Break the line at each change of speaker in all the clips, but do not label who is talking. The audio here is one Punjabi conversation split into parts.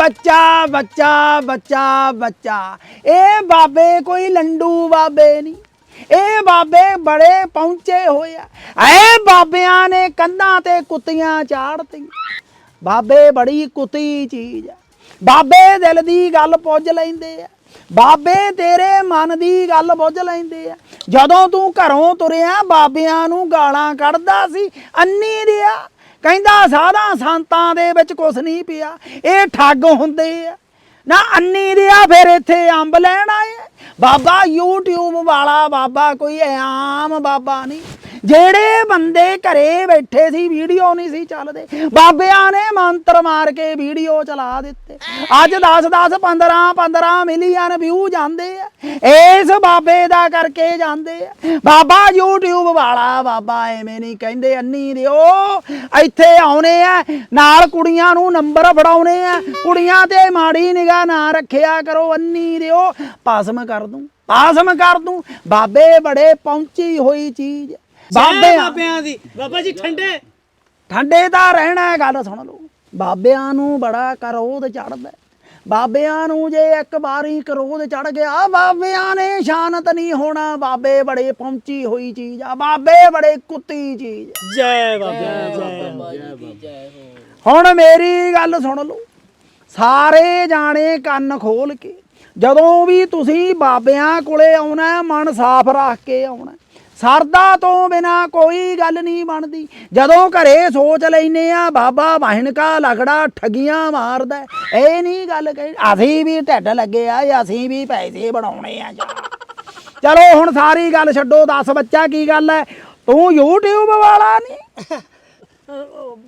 ਬੱਚਾ ਬੱਚਾ ਬੱਚਾ ਬੱਚਾ। ਇਹ ਬਾਬੇ ਕੋਈ ਲੰਡੂ ਬਾਬੇ ਨਹੀਂ ਇਹ ਬਾਬੇ ਬੜੇ ਪਹੁੰਚੇ ਹੋਏ ਆ। ਐ ਬਾਬਿਆਂ ਨੇ ਕੰਧਾਂ ਤੇ ਕੁੱਤੀਆਂ ਚਾੜਤੀਆਂ ਬਾਬੇ ਬੜੀ ਕੁੱਤੀ ਚੀਜ਼ ਆ। ਬਾਬੇ ਦਿਲ ਦੀ ਗੱਲ ਪੁੱਜ ਲੈਂਦੇ ਆ। ਬਾਬੇ ਤੇਰੇ ਮਨ ਦੀ ਗੱਲ ਬੁੱਝ ਲੈਂਦੇ ਆ। ਜਦੋਂ ਤੂੰ ਘਰੋਂ ਤੁਰਿਆ, ਬਾਬਿਆਂ ਨੂੰ ਗਾਲਾਂ ਕੱਢਦਾ ਸੀ, ਅੰਨੀ ਦਿਆ। ਕਹਿੰਦਾ ਸਾਧਾਂ ਸੰਤਾਂ ਦੇ ਵਿੱਚ ਕੁਛ ਨਹੀਂ ਪਿਆ। ਇਹ ਠੱਗ ਹੁੰਦੇ ਆ। ਨਾ ਅੰਨੀ ਦਿਆ ਫਿਰ ਇੱਥੇ ਅੰਬ ਲੈਣ ਆਏ। ਬਾਬਾ YouTube ਵਾਲਾ, ਬਾਬਾ ਕੋਈ ਆਮ ਬਾਬਾ ਨਹੀਂ। ਜਿਹੜੇ ਬੰਦੇ ਘਰੇ ਬੈਠੇ ਸੀ, ਵੀਡੀਓ ਨਹੀਂ ਸੀ ਚੱਲਦੇ। ਬਾਬਿਆਂ ਨੇ ਮੰਤਰ ਮਾਰ ਕੇ ਵੀਡੀਓ ਚਲਾ ਦਿੱਤੇ। ਅੱਜ 10 10 15 15 ਮਿਲੀਅਨ ਵਿਊ ਜਾਂਦੇ ਆ। ਇਸ ਬਾਬੇ ਦਾ ਕਰਕੇ ਜਾਂਦੇ ਆ। ਬਾਬਾ YouTube ਵਾਲਾ, ਬਾਬਾ ਐਵੇਂ ਨਹੀਂ ਕਹਿੰਦੇ, ਅੰਨੀ ਦਿਓ ਇੱਥੇ ਆਉਣੇ ਆ। ਨਾਲ ਕੁੜੀਆਂ ਨੂੰ ਨੰਬਰ ਫੜਾਉਣੇ ਆ। ਕੁੜੀਆਂ ਤੇ ਮਾੜੀ ਨਿਗਾਹ ਨਾ ਰੱਖਿਆ ਕਰੋ ਅੰਨੀ ਦਿਓ। ਪਾਸਮ ਕਰ ਦੂੰ ਪਾਸਮ ਕਰ ਦੂੰ। ਬਾਬੇ ਬੜੇ ਪਹੁੰਚੀ ਹੋਈ ਚੀਜ਼।
ਬਾਬੇ
ਬਾਬੇ
ਬਾਬਿਆਂ ਦੀ। ਬਾਬਾ ਜੀ ਠੰਡੇ।
ਠੰਡੇ ਤਾਂ ਰਹਿਣਾ ਹੈ ਗੱਲ ਸੁਣ ਲਓ। ਬਾਬਿਆਂ ਨੂੰ ਬੜਾ ਕਰੋਧ ਚੜਦਾ ਬਾਬਿਆਂ ਨੂੰ ਜੇ ਇੱਕ ਵਾਰੀ ਕਰੋਧ ਚੜ ਗਿਆ ਬਾਬਿਆਂ ਨੇ ਸ਼ਾਨਤ ਨਹੀਂ ਹੋਣਾ। ਬਾਬੇ ਬੜੇ ਪਹੁੰਚੀ ਹੋਈ ਚੀਜ਼ ਆ। ਬਾਬੇ ਬੜੇ ਕੁੱਤੀ ਚੀਜ਼
ਜੈ ਬਾਬਿਆਂ ਜੈ
ਹੁਣ ਮੇਰੀ ਗੱਲ ਸੁਣ ਲਓ। ਸਾਰੇ ਜਾਣੇ ਕੰਨ ਖੋਲ ਕੇ, ਜਦੋਂ ਵੀ ਤੁਸੀਂ ਬਾਬਿਆਂ ਕੋਲੇ ਆਉਣਾ, ਮਨ ਸਾਫ਼ ਰੱਖ ਕੇ ਆਉਣਾ। ਸਰਦਾ ਤੋਂ ਬਿਨਾ ਕੋਈ ਗੱਲ ਨਹੀਂ ਬਣਦੀ। ਜਦੋਂ ਘਰੇ ਸੋਚ ਲੈਨੇ ਆ, ਬਾਬਾ ਵਾਹਿਣਕਾ ਲਗੜਾ ਠਗੀਆਂ ਮਾਰਦਾ ਇਹ ਨਹੀਂ ਗੱਲ ਕਹੀ, ਅਸੀਂ ਵੀ ਢਿੱਡ ਲੱਗੇ ਆ ਅਸੀਂ ਵੀ ਪੈਸੇ ਬਣਾਉਣੇ ਆ ਚਲੋ ਹੁਣ ਸਾਰੀ ਗੱਲ ਛੱਡੋ, ਦੱਸ ਬੱਚਾ ਕੀ ਗੱਲ ਹੈ? ਤੂੰ YouTube ਵਾਲਾ ਨਹੀਂ?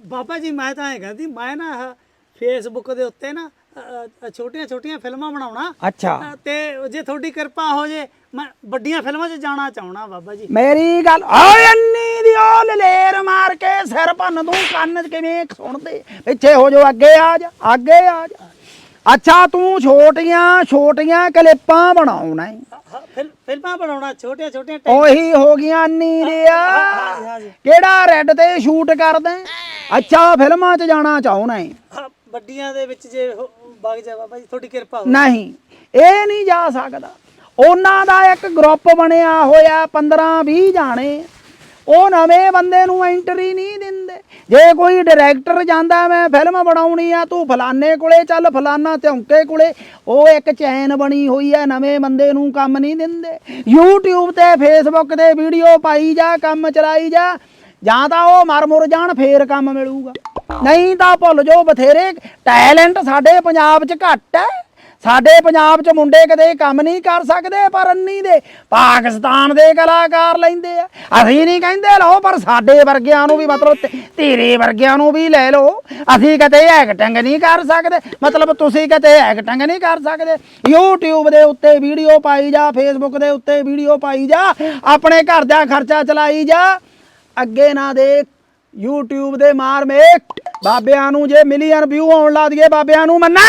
ਬਾਬਾ ਜੀ, ਮੈਂ ਤਾਂ ਇਹ ਕਹਿੰਦੀ, ਮੈਂ ਨਾ ਫੇਸਬੁੱਕ ਦੇ ਉੱਤੇ ਨਾ ਛੋਟੀਆਂ ਛੋਟੀਆਂ ਫਿਲਮਾਂ ਬਣਾਉਣਾ।
ਅੱਛਾ।
ਤੇ ਜੇ ਤੁਹਾਡੀ ਕਿਰਪਾ ਹੋ ਜੇ ਮੈਂ ਵੱਡੀਆਂ ਫਿਲਮਾਂ 'ਚ ਜਾਣਾ ਚਾਹਣਾ ਬਾਬਾ ਜੀ।
ਮੇਰੀ ਗੱਲ ਓਏ ਅੰਨੀ ਦੀ ਉਹ ਲਲੇਰ ਮਾਰ ਕੇ ਸਿਰ ਭੰਨ ਦੂੰ ਕੰਨ 'ਚ ਕਿਵੇਂ ਸੁਣਦੇ ਪਿੱਛੇ ਹੋ ਜਾ ਅੱਗੇ ਆ ਜਾ ਅੱਗੇ ਆ ਜਾ। ਅੱਛਾ ਤੂੰ ਛੋਟੀਆਂ ਛੋਟੀਆਂ ਕਲਿੱਪਾਂ ਬਣਾਉਣਾ।
ਹ- ਫਿਲ- ਫਿਲਮਾਂ ਬਣਾਉਣਾ ਛੋਟੀਆਂ ਛੋਟੀਆਂ
ਉਹੀ ਹੋ ਗਈਆਂ ਅੰਨੀ ਦਿਆ
ਹਾਂਜੀ।
ਕਿਹੜਾ ਰੈੱਡ ਤੇ ਸ਼ੂਟ ਕਰਦਾ ਅੱਛਾ ਫਿਲਮਾਂ 'ਚ ਜਾਣਾ ਚਾਹੁੰਦਾ ਏ।
ਹਾਂ, ਵੱਡੀਆਂ ਦੇ ਵਿੱਚ ਜੇ ਵਗ ਜਾ ਬਾਬਾ ਜੀ ਤੁਹਾਡੀ ਕਿਰਪਾ ਹੋ
ਨਹੀਂ, ਇਹ ਨਹੀਂ ਜਾ ਸਕਦਾ। ਉਹਨਾਂ ਦਾ ਇੱਕ ਗਰੁੱਪ ਬਣਿਆ ਹੋਇਆ 15 20 ਜਾਣੇ। ਉਹ ਨਵੇਂ ਬੰਦੇ ਨੂੰ ਐਂਟਰੀ ਨਹੀਂ ਦਿੰਦੇ। ਜੇ ਕੋਈ ਡਾਇਰੈਕਟਰ ਜਾਂਦਾ, ਮੈਂ ਫਿਲਮ ਬਣਾਉਣੀ ਆ, ਤੂੰ ਫਲਾਣੇ ਕੋਲੇ ਚੱਲ, ਫਲਾਣਾ ਧੌਂਕੇ ਕੋਲੇ। ਉਹ ਇੱਕ ਚੈਨ ਬਣੀ ਹੋਈ ਹੈ ਨਵੇਂ ਬੰਦੇ ਨੂੰ ਕੰਮ ਨਹੀਂ ਦਿੰਦੇ। YouTube ਤੇ, Facebook ਤੇ ਵੀਡੀਓ ਪਾਈ ਜਾ, ਕੰਮ ਚਲਾਈ ਜਾ। ਜਾਂ ਤਾਂ ਉਹ ਮਰ ਮੁਰ ਜਾਣ, ਫੇਰ ਕੰਮ ਮਿਲੂਗਾ। ਨਹੀਂ ਤਾਂ ਭੁੱਲ ਜਾਓ, ਬਥੇਰੇ ਟੈਲੈਂਟ ਸਾਡੇ ਪੰਜਾਬ 'ਚ ਘੱਟ ਹੈ ਸਾਡੇ ਪੰਜਾਬ 'ਚ ਮੁੰਡੇ ਕਦੇ ਕੰਮ ਨਹੀਂ ਕਰ ਸਕਦੇ, ਪਰ ਅੰਨੀ ਦੇ ਪਾਕਿਸਤਾਨ ਦੇ ਕਲਾਕਾਰ ਲੈਂਦੇ ਆ। ਅਸੀਂ ਨਹੀਂ ਕਹਿੰਦੇ ਲਓ, ਪਰ ਸਾਡੇ ਵਰਗਿਆਂ ਨੂੰ ਵੀ ਮਤਲਬ ਤੇਰੇ ਵਰਗਿਆਂ ਨੂੰ ਵੀ ਲੈ ਲਓ। ਅਸੀਂ ਕਦੇ ਐਕਟਿੰਗ ਨਹੀਂ ਕਰ ਸਕਦੇ, ਮਤਲਬ ਤੁਸੀਂ ਕਦੇ ਐਕਟਿੰਗ ਨਹੀਂ ਕਰ ਸਕਦੇ। YouTube ਦੇ ਉੱਤੇ ਵੀਡੀਓ ਪਾਈ ਜਾ, Facebook ਦੇ ਉੱਤੇ ਵੀਡੀਓ ਪਾਈ ਜਾ, ਆਪਣੇ ਘਰ ਦਾ ਖਰਚਾ ਚਲਾਈ ਜਾ। ਅੱਗੇ ਨਾ ਦੇਖ, YouTube ਦੇ ਮਾਰ ਮੇਕ ਬਾਬਿਆਂ ਨੂੰ ਜੇ ਮਿਲੀਅਨ ਵਿਊ ਆਉਣ ਲਾ ਦਈਏ ਬਾਬਿਆਂ ਨੂੰ ਮੰਨਾ।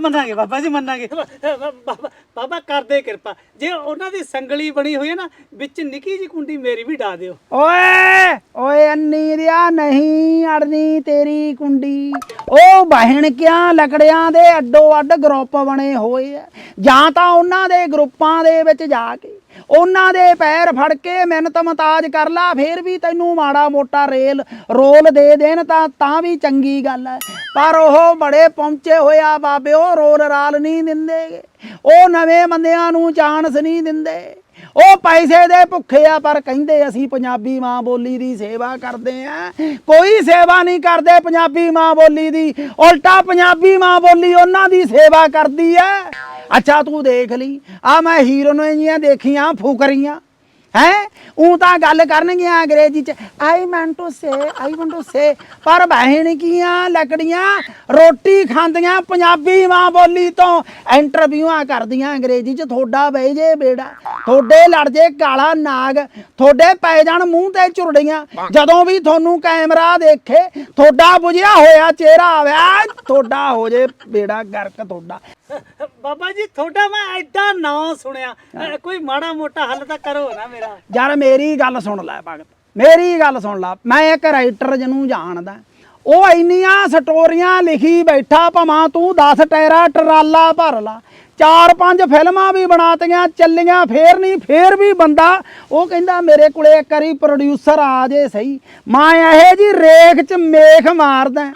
ਮੰਨਾਂਗੇ ਬਾਬਾ ਜੀ ਮੰਨਾਂਗੇ। ਬਾਬਾ ਬਾਬਾ ਕਰਦੇ ਕਿਰਪਾ। ਜੇ ਉਹਨਾਂ ਦੀ ਸੰਗਲੀ ਬਣੀ ਹੋਈ ਹੈ ਨਾ ਵਿੱਚ ਨਿੱਕੀ ਜੀ ਕੁੰਡੀ ਮੇਰੀ ਵੀ ਡਾ ਦਿਓ।
ਓਏ ਓਏ ਅੰਨੀ ਦਿਆ ਨਹੀਂ ਅੜਨੀ ਤੇਰੀ ਕੁੰਡੀ। ਉਹ ਬਹਿਣ ਕਿਆਂ ਲਕੜਿਆਂ ਦੇ ਅੱਡੋ ਅੱਡ ਗਰੁੱਪ ਬਣੇ ਹੋਏ ਆ ਜਾਂ ਤਾਂ ਉਹਨਾਂ ਦੇ ਗਰੁੱਪਾਂ ਦੇ ਵਿੱਚ ਜਾ ਕੇ। ਉਹਨਾਂ ਦੇ ਪੈਰ ਫੜ ਕੇ ਮਿਹਨਤ ਮਤਾਜ ਕਰ ਲਾ, ਫੇਰ ਵੀ ਤੈਨੂੰ ਮਾੜਾ ਮੋਟਾ ਰੇਲ, ਰੋਲ ਦੇ ਦੇਣ ਤਾਂ ਤਾਂ ਵੀ ਚੰਗੀ ਗੱਲ ਹੈ। ਪਰ ਉਹ ਬੜੇ ਪਹੁੰਚੇ ਹੋਇਆ ਬਾਬੇ ਉਹ ਰੋਲ ਰਾਲ ਨਹੀਂ ਦਿੰਦੇ ਉਹ ਨਵੇਂ ਬੰਦਿਆਂ ਨੂੰ ਚਾਂਸ ਨਹੀਂ ਦਿੰਦੇ। ਉਹ ਪੈਸੇ ਦੇ ਭੁੱਖੇ ਆ, ਪਰ ਕਹਿੰਦੇ ਅਸੀਂ ਪੰਜਾਬੀ ਮਾਂ ਬੋਲੀ ਦੀ ਸੇਵਾ ਕਰਦੇ ਆ। ਕੋਈ ਸੇਵਾ ਨਹੀਂ ਕਰਦੇ ਪੰਜਾਬੀ ਮਾਂ ਬੋਲੀ ਦੀ। ਉਲਟਾ ਪੰਜਾਬੀ ਮਾਂ ਬੋਲੀ ਉਹਨਾਂ ਦੀ ਸੇਵਾ ਕਰਦੀ ਹੈ। ਅੱਛਾ ਤੂੰ ਦੇਖ ਲਈ। ਆ ਮੈਂ ਹੀਰੋਇਨਾਂ ਜੀਆਂ ਦੇਖੀਆਂ ਫੁਕਰੀਆਂ। ਹੈ? ਉਹ ਤਾਂ ਗੱਲ ਕਰਨਗੀਆਂ ਅੰਗਰੇਜ਼ੀ ਚ। I want to say I want to say. ਪਰ ਬਹਿਣ ਕੀਆਂ ਲੱਕੜੀਆਂ ਰੋਟੀ ਖਾਂਦੀਆਂ ਪੰਜਾਬੀ ਮਾਂ ਬੋਲੀ ਤੋਂ। ਇੰਟਰਵਿਊਆਂ ਕਰਦੀਆਂ ਅੰਗਰੇਜ਼ੀ ਚ। ਥੋੜਾ ਬਹਿ ਜੇ ਬੇੜਾ ਥੋੜੇ ਲੜ ਜੇ ਕਾਲਾ ਨਾਗ। ਥੋੜੇ ਪੈ ਜਾਣ ਮੂੰਹ ਤੇ ਝੁਰੜੀਆਂ ਜਦੋਂ ਵੀ ਤੁਹਾਨੂੰ ਕੈਮਰਾ ਦੇਖੇ ਥੋੜਾ ਬੁਝਿਆ ਹੋਇਆ ਚਿਹਰਾ ਆਵਿਆ ਥੋੜਾ ਹੋ ਜੇ ਬੇੜਾ ਗਰਕ ਥੋੜਾ
ਬਾਬਾ ਜੀ ਤੁਹਾਡਾ ਮੈਂ ਐਡਾ ਨਾਂ ਸੁਣਿਆ। ਕੋਈ ਮਾੜਾ ਮੋਟਾ ਹੱਲ ਤਾਂ ਕਰੋ ਨਾ ਮੇਰਾ।
ਯਾਰ ਮੇਰੀ ਗੱਲ ਸੁਣ ਲੈ ਭਗਤ। ਮੇਰੀ ਗੱਲ ਸੁਣ ਲੈ। ਮੈਂ ਇੱਕ ਰਾਈਟਰ ਜਿਹਨੂੰ ਜਾਣਦਾ। ਉਹ ਇੰਨੀਆਂ ਸਟੋਰੀਆਂ ਲਿਖੀ ਬੈਠਾ ਭਾਵੇਂ ਤੂੰ 10 ਟੈਰਾ ਟਰਾਲਾ ਭਰ ਲਾ। ਚਾਰ ਪੰਜ ਫਿਲਮਾਂ ਵੀ ਬਣਾਤੀਆਂ, ਚੱਲੀਆਂ ਫੇਰ ਨਹੀਂ, ਫੇਰ ਵੀ ਬੰਦਾ। ਉਹ ਕਹਿੰਦਾ ਮੇਰੇ ਕੋਲੇ ਇੱਕ ਵਾਰੀ ਪ੍ਰੋਡਿਊਸਰ ਆ ਜੇ ਸਹੀ। ਮੈਂ ਇਹ ਜੀ ਰੇਖ 'ਚ ਮੇਖ ਮਾਰਦਾ।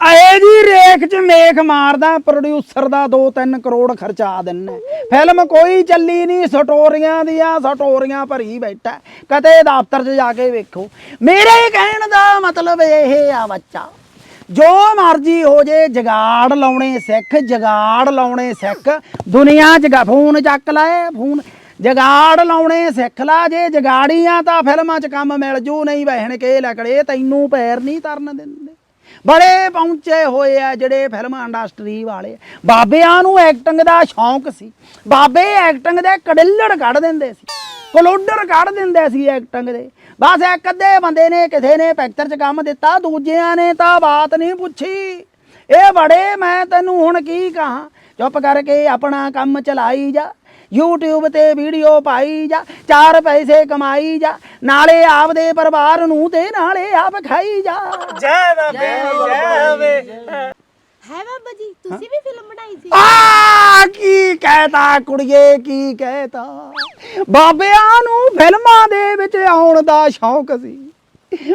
ਆਏ ਜੀ ਰੇਖ 'ਚ ਮੇਖ ਮਾਰਦਾ ਪ੍ਰੋਡਿਊਸਰ ਦਾ 2-3 ਕਰੋੜ ਖਰਚਾ ਦਿੰਨੇ ਫਿਲਮ ਕੋਈ ਚੱਲੀ ਨਹੀਂ, ਸਟੋਰੀਆਂ ਦੀਆਂ ਸਟੋਰੀਆਂ ਭਰੀ ਬੈਠਾ। ਕਦੇ ਦਫ਼ਤਰ 'ਚ ਜਾ ਕੇ ਵੇਖੋ। ਮੇਰੇ ਕਹਿਣ ਦਾ ਮਤਲਬ ਇਹ ਆ ਬੱਚਾ, ਜੋ ਮਰਜ਼ੀ ਹੋ ਜੇ, ਜਗਾੜ ਲਾਉਣੇ ਸਿੱਖ, ਜਗਾੜ ਲਾਉਣੇ ਸਿੱਖ। ਦੁਨੀਆ 'ਚ ਫੋਨ ਚੱਕ ਲਾਏ ਫੋਨ ਜਗਾੜ ਲਾਉਣੇ ਸਿੱਖ ਲਾ। ਜੇ ਜਗਾੜੀਆਂ ਤਾਂ ਫਿਲਮਾਂ 'ਚ ਕੰਮ ਮਿਲ ਜੂ, ਨਹੀਂ ਬਹਿਣ ਕੇ ਲਕੜੇ, ਤੈਨੂੰ ਪੈਰ ਨਹੀਂ ਤਰਨ ਦਿੰਦੇ ਬੜੇ ਪਹੁੰਚੇ ਹੋਏ ਆ ਜਿਹੜੇ ਫਿਲਮ ਇੰਡਸਟਰੀ ਵਾਲੇ। ਬਾਬਿਆਂ ਨੂੰ ਐਕਟਿੰਗ ਦਾ ਸ਼ੌਂਕ ਸੀ। ਬਾਬੇ ਐਕਟਿੰਗ ਦੇ ਕੜਿੱਲੜ ਕੱਢ ਦਿੰਦੇ ਸੀ। ਕਲੋਡਰ ਕੱਢ ਦਿੰਦੇ ਸੀ ਐਕਟਿੰਗ ਦੇ। ਬਸ ਇੱਕ ਅੱਧੇ ਬੰਦੇ ਨੇ ਕਿਸੇ ਨੇ ਪਿਕਚਰ 'ਚ ਕੰਮ ਦਿੱਤਾ, ਦੂਜਿਆਂ ਨੇ ਤਾਂ ਬਾਤ ਨਹੀਂ ਪੁੱਛੀ। ਇਹ ਬੜੇ, ਮੈਂ ਤੈਨੂੰ ਹੁਣ ਕੀ ਕਹਾਂ? ਚੁੱਪ ਕਰਕੇ ਆਪਣਾ ਕੰਮ ਚਲਾਈ ਜਾ। YouTube ਤੇ ਵੀਡੀਓ ਪਾਈ ਜਾ ਚਾਰ ਪੈਸੇ ਕਮਾਈ ਜਾ ਨਾਲੇ ਆਪਦੇ ਪਰਿਵਾਰ ਨੂੰ ਤੇ ਨਾਲੇ ਆਪ ਖਾਈ ਜਾ।
ਜੈ ਬਾਬੇ ਜੈ ਹੋਵੇ
ਹੈ ਬਾਬਾ ਜੀ ਤੁਸੀਂ ਵੀ ਫਿਲਮ ਬਣਾਈ ਸੀ?
ਆ ਕੀ ਕਹਿਤਾ ਕੁੜੀਏ ਕੀ ਕਹਿਤਾ? ਬਾਬਿਆਂ ਨੂੰ ਫਿਲਮਾਂ ਦੇ ਵਿੱਚ ਆਉਣ ਦਾ ਸ਼ੌਂਕ ਸੀ।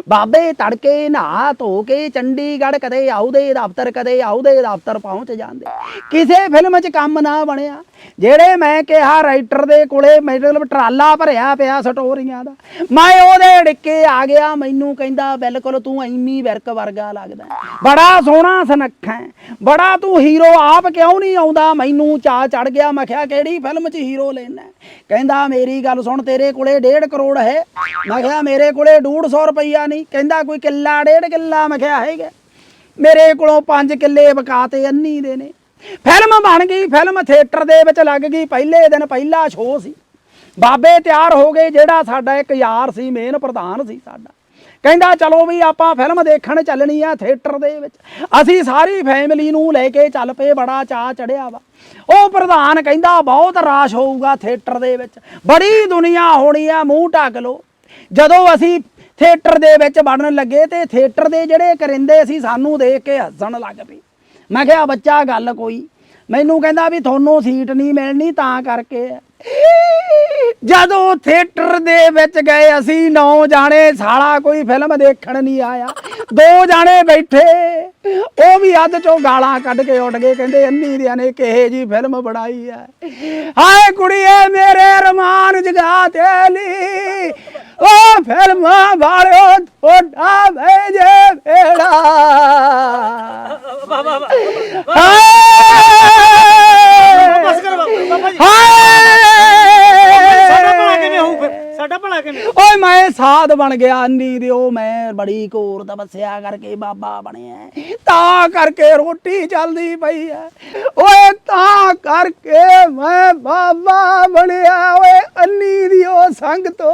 ਬਾਬੇ ਤੜਕੇ ਨਹਾ ਧੋ ਕੇ ਚੰਡੀਗੜ੍ਹ ਕਦੇ ਆਉਦੇ ਦਫ਼ਤਰ ਕਦੇ ਆਉਦੇ ਦਫ਼ਤਰ ਪਹੁੰਚ ਜਾਂਦੇ। ਕਿਸੇ ਫਿਲਮ 'ਚ ਕੰਮ ਨਾ ਬਣਿਆ। ਜਿਹੜੇ ਮੈਂ ਕਿਹਾ ਰਾਈਟਰ ਦੇ ਕੋਲੇ ਮਤਲਬ ਟਰਾਲਾ ਭਰਿਆ ਪਿਆ ਸਟੋਰੀਆਂ ਦਾ। ਮੈਂ ਉਹਦੇ ਡਿੱਕੇ ਆ ਗਿਆ ਮੈਨੂੰ ਕਹਿੰਦਾ ਬਿਲਕੁਲ ਤੂੰ ਐਮੀ ਵਿਰਕ ਵਰਗਾ ਲੱਗਦਾ ਬੜਾ ਸੋਹਣਾ ਸੁਨੱਖਾ ਹੈ, ਬੜਾ ਤੂੰ ਹੀਰੋ ਆਪ ਕਿਉਂ ਨਹੀਂ ਆਉਂਦਾ? ਮੈਨੂੰ ਚਾ ਚੜ ਗਿਆ। ਮੈਂ ਕਿਹਾ ਕਿਹੜੀ ਫਿਲਮ 'ਚ ਹੀਰੋ ਲੈਣਾ ਕਹਿੰਦਾ ਮੇਰੀ ਗੱਲ ਸੁਣ ਤੇਰੇ ਕੋਲੇ 1.5 ਕਰੋੜ ਹੈ। ਮੈਂ ਕਿਹਾ ਮੇਰੇ ਕੋਲੇ 150 ਰੁਪਈਆ ਨਹੀਂ। ਕਹਿੰਦਾ ਕੋਈ ਕਿੱਲਾ, ਡੇਢ ਕਿੱਲਾ, ਮੈਂ ਕਿਹਾ ਹੈਗਾ। ਮੇਰੇ ਕੋਲੋਂ 5 ਕਿੱਲੇ ਬਕਾਤੇ ਅੰਨੀ ਦੇ ਨੇ। ਫਿਲਮ ਬਣ ਗਈ, ਫਿਲਮ ਥੀਏਟਰ ਦੇ ਵਿੱਚ ਲੱਗ ਗਈ। ਪਹਿਲੇ ਦਿਨ ਪਹਿਲਾ ਸ਼ੋਅ ਸੀ। ਬਾਬੇ ਤਿਆਰ ਹੋ ਗਏ, ਜਿਹੜਾ ਸਾਡਾ ਇੱਕ ਯਾਰ ਸੀ ਮੇਨ ਪ੍ਰਧਾਨ ਸੀ ਸਾਡਾ। ਕਹਿੰਦਾ, ਚਲੋ ਵੀ ਆਪਾਂ ਫਿਲਮ ਦੇਖਣ ਚੱਲਣੀ ਆ ਥੀਏਟਰ ਦੇ ਵਿੱਚ। ਅਸੀਂ ਸਾਰੀ ਫੈਮਿਲੀ ਨੂੰ ਲੈ ਕੇ ਚੱਲ ਪਏ, ਬੜਾ ਚਾਅ ਚੜਿਆ ਵਾ। ਉਹ ਪ੍ਰਧਾਨ ਕਹਿੰਦਾ, ਬਹੁਤ ਰਾਸ਼ ਹੋਊਗਾ ਥੀਏਟਰ ਦੇ ਵਿੱਚ। ਬੜੀ ਦੁਨੀਆ ਹੋਣੀ ਆ, ਮੂੰਹ ਢੱਕ ਲੋ ਜਦੋਂ ਅਸੀਂ ਥੀਏਟਰ ਦੇ ਵਿੱਚ ਵੜਨ ਲੱਗੇ ਤੇ ਥੀਏਟਰ ਦੇ ਜਿਹੜੇ ਕਰਿੰਦੇ ਸੀ, ਸਾਨੂੰ ਦੇਖ ਕੇ ਹੱਸਣ ਲੱਗ ਪਏ। ਮੈਂ ਕਿਹਾ, ਬੱਚਾ, ਗੱਲ ਕੋਈ। ਮੈਨੂੰ ਕਹਿੰਦਾ ਵੀ ਤੁਹਾਨੂੰ ਸੀਟ ਨਹੀਂ ਮਿਲਣੀ ਤਾਂ ਕਰਕੇ। ਜਦੋਂ ਥੀਏਟਰ ਦੇ ਵਿੱਚ ਗਏ ਅਸੀਂ ਨੌ ਜਾਣੇ ਸਾਲਾ ਕੋਈ ਫਿਲਮ ਦੇਖਣ ਨਹੀਂ ਆਇਆ। ਦੋ ਜਾਣੇ ਬੈਠੇ ਉਹ ਵੀ ਅੱਧ ਚੋਂ ਗਾਲਾਂ ਕੱਢ ਕੇ ਉੱਡ ਗਏ ਕਹਿੰਦੇ ਅੰਨੀ ਦਿਆਂ ਨੇ ਕਿਹੇ ਜੀ ਫਿਲਮ ਬਣਾਈ ਹੈ ਹਾਏ ਕੁੜੀਏ ਮੇਰੇ ਰਮਾਨ ਜਗਾ ਤੇ ਲੀ। ਉਹ ਫਿਲਮਾਂ ਵਾਲਿਓ ਥੋੜਾ ਭੇਜੇ
ਜੀ।
ਹਾਏ
ਸਾਡਾ ਭਲਾ ਕਿਵੇਂ?
ਓਏ ਮੈਂ ਸਾਧ ਬਣ ਗਿਆ, ਅੰਨੀ ਦੇ ਮੈਂ ਬੜੀ ਘੋਰ ਤਪੱਸਿਆ ਕਰਕੇ ਬਾਬਾ ਬਣਿਆ ਤਾਂ ਕਰਕੇ ਰੋਟੀ ਚੱਲਦੀ ਪਈ ਐ ਓਏ ਤਾਂ ਕਰਕੇ ਮੈਂ ਬਾਬਾ ਬਣਿਆ, ਓਏ ਅੰਨੀ ਦੀ ਉਹ ਸੰਗ ਤੋਂ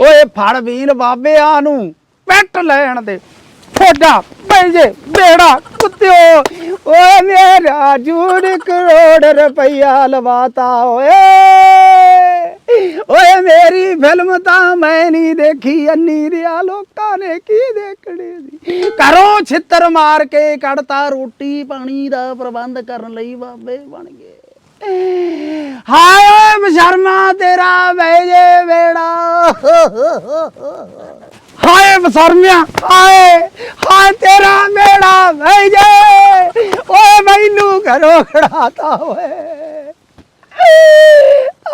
ਓਏ ਫੜ ਵੀਨ ਬਾਬਿਆਂ ਨੂੰ, ਪੈਟ ਲੈਣ ਦੇ। ਥੋੜਾ ਪੈਜੇ ਬੇੜਾ ਕੁੱਤਿਓ। ਓਏ ਮੇਰਾ ਜੂੜ ਕਰੋੜ ਰੁਪਈਆ ਲਵਾਤਾ ਓਏ। ਓਏ ਮੇਰੀ ਫਿਲਮ ਤਾਂ ਮੈਂ ਨਹੀਂ ਦੇਖੀ, ਅੰਨੀ ਰਿਆ ਲੋਕਾਂ ਨੇ ਕੀ ਦੇਖਣੀ ਸੀ। ਕਰੋ ਛਿੱਤਰ ਮਾਰ ਕੇ ਕੱਢਤਾ ਰੋਟੀ ਪਾਣੀ ਦਾ ਪ੍ਰਬੰਧ ਕਰਨ ਲਈ ਬਾਬੇ ਬਣ ਗਏ। ਹਾਏ ਓਏ ਬਸ਼ਰਮਾ ਤੇਰਾ ਵੇਜੇ ਬੇੜਾ ਹਾਏ ਬਸਰਮਿਆ ਹਾਏ ਹਾਏ ਤੇਰਾ ਮੇੜਾ ਵੇਜੇ ਓਏ ਮੈਨੂੰ ਘਰੋਂ ਖੜਾਤਾ ਓਏ।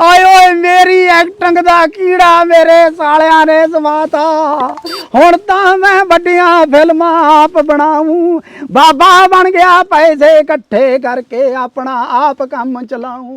ਆਏ ਓਏ ਮੇਰੀ ਐਕਟਿੰਗ ਦਾ ਕੀੜਾ ਮੇਰੇ ਸਾਲਿਆਂ ਨੇ ਸਵਾਤਾ। ਹੁਣ ਤਾਂ ਮੈਂ ਵੱਡੀਆਂ ਫਿਲਮਾਂ ਆਪ ਬਣਾਉਂ ਬਾਬਾ ਬਣ ਗਿਆ ਪੈਸੇ ਇਕੱਠੇ ਕਰਕੇ ਆਪਣਾ ਆਪ ਕੰਮ ਚਲਾਉਂ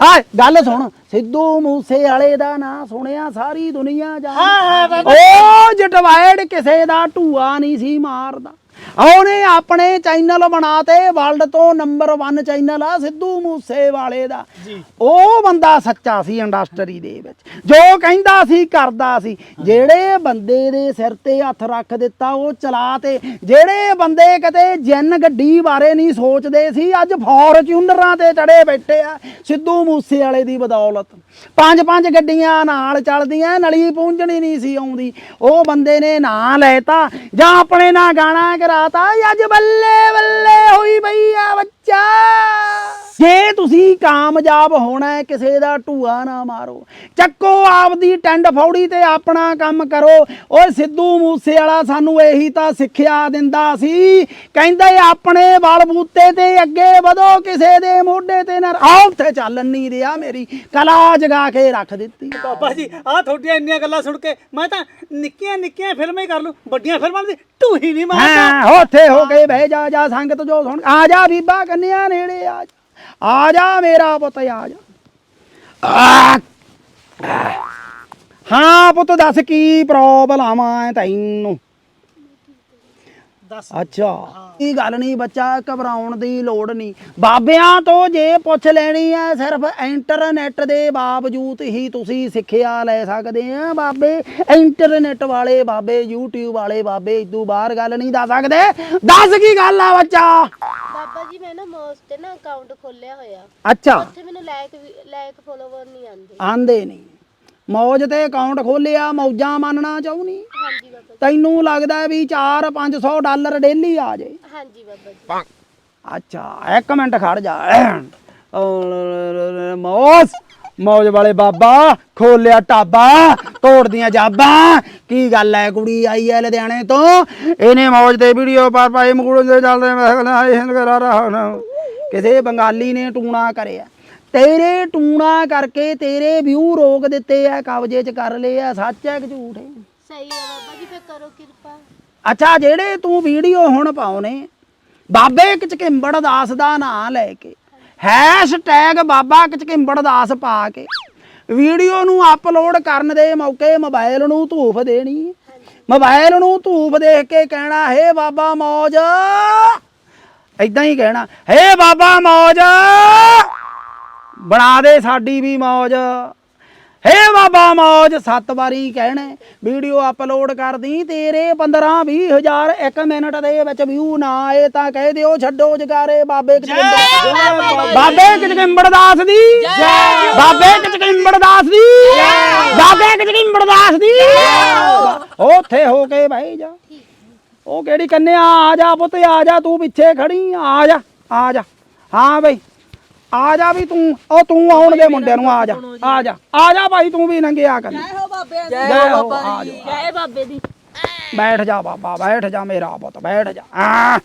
ਆ ਗੱਲ ਸੁਣ ਸਿੱਧੂ ਮੂਸੇ ਵਾਲੇ ਦਾ ਨਾਂ ਸੁਣਿਆ ਸਾਰੀ ਦੁਨੀਆ ਜਾਣਦੀ। ਉਹ ਜਟਵਾਇੜ ਕਿਸੇ ਦਾ ਢੂਆ ਨਹੀਂ ਸੀ ਮਾਰਦਾ। ਉਹਨੇ ਆਪਣੇ ਚੈਨਲ ਬਣਾਤੇ ਵਰਲਡ ਤੋਂ ਨੰਬਰ 1 ਚੈਨਲ ਆ ਸਿੱਧੂ ਮੂਸੇ ਵਾਲੇ ਦਾ।
ਜੀ।
ਉਹ ਬੰਦਾ ਸੱਚਾ ਸੀ ਇੰਡਸਟਰੀ ਦੇ ਵਿੱਚ। ਜੋ ਕਹਿੰਦਾ ਸੀ ਕਰਦਾ ਸੀ। ਜਿਹੜੇ ਬੰਦੇ ਦੇ ਸਿਰ ਤੇ ਹੱਥ ਰੱਖ ਦਿੱਤਾ ਉਹ ਚਲਾ ਤੇ। ਜਿਹੜੇ ਬੰਦੇ ਕਿਤੇ ਜਿੰਨ ਗੱਡੀ ਬਾਰੇ ਨਹੀਂ ਸੋਚਦੇ ਸੀ ਅੱਜ ਫੋਰਚੂਨਰਾਂ ਤੇ ਚੜੇ ਬੈਠੇ ਆ ਸਿੱਧੂ ਮੂਸੇ ਵਾਲੇ ਦੀ ਬਦੌਲਤ। ਪੰਜ ਪੰਜ ਗੱਡੀਆਂ ਨਾਲ ਚੱਲਦੀਆਂ ਨਲੀ ਪੂੰਝਣੀ ਨਹੀਂ ਸੀ ਆਉਂਦੀ। ਉਹ ਬੰਦੇ ਨੇ ਨਾਂ ਲੈਤਾ ਜਾਂ ਆਪਣੇ ਨਾਲ ਗਾਣਾ ਕਰਾਤਾ ਅੱਜ ਬੱਲੇ ਬੱਲੇ ਹੋਈ ਪਈ ਆ ਜੇ ਤੁਸੀਂ ਕਾਮਯਾਬ ਹੋਣਾ ਹੈ, ਕਿਸੇ ਦਾ ਢੂਆ ਨਾ ਮਾਰੋ। ਚੱਕੋ ਆਪਦੀ ਟੈਂਡ ਫੌੜੀ ਤੇ ਆਪਣਾ ਕੰਮ ਕਰੋ। ਓਏ ਸਿੱਧੂ ਮੂਸੇ ਵਾਲਾ ਸਾਨੂੰ ਇਹੀ ਤਾਂ ਸਿੱਖਿਆ ਦਿੰਦਾ ਸੀ। ਕਹਿੰਦਾ ਆਪਣੇ ਬਲ ਬੂਤੇ ਤੇ ਅੱਗੇ ਵਧੋ ਕਿਸੇ ਦੇ ਮੋਢੇ ਤੇ ਨਾ ਆਹ ਉੱਥੇ ਚੱਲਣ ਨਹੀਂ ਰਿਹਾ ਮੇਰੀ। ਕਲਾ ਜਗਾ ਕੇ ਰੱਖ ਦਿੱਤੀ।
ਬਾਬਾ ਜੀ ਆਹ ਤੁਹਾਡੀਆਂ ਇੰਨੀਆਂ ਗੱਲਾਂ ਸੁਣ ਕੇ ਮੈਂ ਤਾਂ ਨਿੱਕੀਆਂ ਨਿੱਕੀਆਂ ਫਿਲਮਾਂ ਹੀ ਕਰ ਲੂੰ। ਵੱਡੀਆਂ ਫਿਲਮਾਂ ਦੀ ਢੂਹੀ ਨਹੀਂ ਮਾਰਦਾ।
ਹਾਂ ਉੱਥੇ ਹੋ ਕੇ ਬਹਿ ਜਾ ਜਾ ਸੰਗਤ ਜੋ ਸੁਣ ਆ ਜਾ ਬੀਬਾ ਕੰਨਿਆ ਨੇੜੇ ਆ ਜਾ। ਆ ਜਾ ਮੇਰਾ ਪੁੱਤ, ਆ ਜਾ। ਹਾਂ ਪੁੱਤ, ਦੱਸ ਕੀ ਪ੍ਰੋਬਲਮ ਆ ਤੈਨੂੰ?
ਦੱਸ
ਅੱਛਾ। ਇਹ ਗੱਲ ਨਹੀਂ ਬੱਚਾ ਘਬਰਾਉਣ ਦੀ ਲੋੜ ਨਹੀਂ। ਬਾਬਿਆਂ ਤੋਂ ਜੇ ਪੁੱਛ ਲੈਣੀ ਹੈ ਸਿਰਫ ਇੰਟਰਨੈਟ ਦੇ ਬਾਵਜੂਦ ਹੀ ਤੁਸੀਂ ਸਿੱਖਿਆ ਲੈ ਸਕਦੇ ਆ ਬਾਬੇ। ਇੰਟਰਨੈਟ ਵਾਲੇ ਬਾਬੇ YouTube ਵਾਲੇ ਬਾਬੇ ਇਦੋਂ ਬਾਹਰ ਗੱਲ ਨਹੀਂ ਦੱਸ ਸਕਦੇ। ਦੱਸ ਕੀ ਗੱਲ ਆ ਬੱਚਾ?
ਬਾਬਾ ਜੀ ਮੈਂ ਨਾ ਮੌਸ ਤੇ ਨਾ ਅਕਾਊਂਟ ਖੋਲਿਆ ਹੋਇਆ।
ਅੱਛਾ।
ਉੱਥੇ ਮੈਨੂੰ ਲਾਇਕ ਲਾਇਕ ਫੋਲੋਵਰ ਨਹੀਂ ਆਉਂਦੇ।
ਆਂਦੇ ਨਹੀਂ। ਮੌਜ ਤੇ ਅਕਾਊਂਟ ਖੋਲਿਆ ਮੌਜਾਂ ਮੰਨਣਾ ਚਾਹੁੰਨੀ
ਹਾਂਜੀ ਬਾਬਾ ਜੀ।
ਤੈਨੂੰ ਲੱਗਦਾ ਵੀ 4-500 ਡਾਲਰ ਡੇਲੀ ਆ ਜੇ।
ਹਾਂਜੀ ਬਾਬਾ ਜੀ।
ਅੱਛਾ ਇੱਕ ਮਿੰਟ ਖੜ ਜਾ। ਮੌਜ ਵਾਲੇ ਬਾਬਾ ਖੋਲਿਆ ਟਾਬਾ ਤੋੜਦੀਆਂ ਜਾਬਾਂ। ਕੀ ਗੱਲ ਐ ਕੁੜੀ ਆਈ ਐ ਲੁਧਿਆਣੇ ਤੋਂ? ਇਹਨੇ ਮੌਜ ਤੇ ਵੀਡੀਓ ਪਾ ਪਾਏ ਮਗੂੜੇ ਦੇ ਚੱਲਦੇ ਮੈਂ ਕਹਿੰਦਾ ਇਹ ਹਿੰਦ ਕਰਾ ਰਹਾ ਹਾਂ ਕਿਸੇ ਬੰਗਾਲੀ ਨੇ ਟੂਣਾ ਕਰਿਆ। ਤੇਰੇ ਟੂਣਾ ਕਰਕੇ ਤੇਰੇ ਵਿਊ ਰੋਕ ਦਿੱਤੇ ਆ ਕਬਜ਼ੇ 'ਚ ਕਰ ਲਏ ਆ ਸੱਚ ਹੈ ਕਿ ਝੂਠ ਹੈ
ਸਹੀ ਹੈ ਬਾਬਾ ਜੀ ਫੇਰ ਕਰੋ ਕਿਰਪਾ।
ਅੱਛਾ ਜਿਹੜੇ ਤੂੰ ਵੀਡੀਓ ਹੁਣ ਪਾਉਨੇ ਬਾਬੇ ਕਚਕਿੰਬੜ ਦਾਸ ਦਾ ਨਾਂ ਲੈ ਕੇ ਹੈਸ਼ਟੈਗ ਬਾਬਾ ਕਚਕਿੰਬੜ ਦਾਸ ਪਾ ਕੇ ਵੀਡੀਓ ਨੂੰ ਅਪਲੋਡ ਕਰਨ ਦੇ ਮੌਕੇ ਮੋਬਾਈਲ ਨੂੰ ਧੂਫ ਦੇਣੀ ਮੋਬਾਈਲ ਨੂੰ ਧੂਫ ਦੇਖ ਕੇ ਕਹਿਣਾ ਹੇ ਬਾਬਾ ਮੌਜ। ਇਦਾਂ ਹੀ ਕਹਿਣਾ ਹੇ ਬਾਬਾ ਮੌਜ। ਬਣਾ ਦੇ ਸਾਡੀ ਵੀ ਮੌਜ। ਹੇ ਬਾਬਾ ਮੌਜ ਸੱਤ ਵਾਰੀ ਕਹਿਣਾ ਵੀਡੀਓ ਅਪਲੋਡ ਕਰਦੀ ਤੇਰੇ 15 20 ਹਜ਼ਾਰ ਇੱਕ ਮਿੰਟ ਦੇ ਵਿੱਚ ਵਿਊ ਨਾ ਆਏ ਤਾਂ ਕਹਿ ਦਿਓ ਛੱਡੋ ਜਗਾਰੇ ਬਾਬੇ ਕਚਕਿੰਬੜ ਬਾਬੇ ਕਚਕਿੰਬੜ ਦਾਸ ਦੀ। ਬਾਬੇ ਕਚਕਿੰਬੜ ਦਾਸ ਦੀ। ਬਾਬੇ। ਕਚਕਿੰਬੜ ਦਾਸ ਦੀ। ਉੱਥੇ ਹੋ ਕੇ ਬਹਿ ਜਾ। ਉਹ ਕਿਹੜੀ ਕੰਨਿਆ ਆ ਜਾ ਪੁੱਤ ਆ ਜਾ ਤੂੰ ਪਿੱਛੇ ਖੜੀ ਆ ਜਾ ਆ ਜਾ। ਹਾਂ ਬਈ। ਆ ਜਾ ਵੀ ਤੂੰ ਉਹ ਤੂੰ ਆਉਣ ਦੇ ਮੁੰਡੇ ਨੂੰ ਆ ਜਾ ਆ ਜਾ ਆ ਜਾ ਭਾਈ ਤੂੰ ਵੀ ਨੰਗਿਆ ਕਰ। ਜੈ ਹੋ ਬਾਬੇ ਜੈ ਹੋ ਆ ਜਾ
ਜੈ ਬਾਬੇ ਦੀ।
ਬੈਠ ਜਾ ਬਾਬਾ ਬੈਠ ਜਾ ਮੇਰਾ ਪੁੱਤ ਬੈਠ ਜਾ। ਆ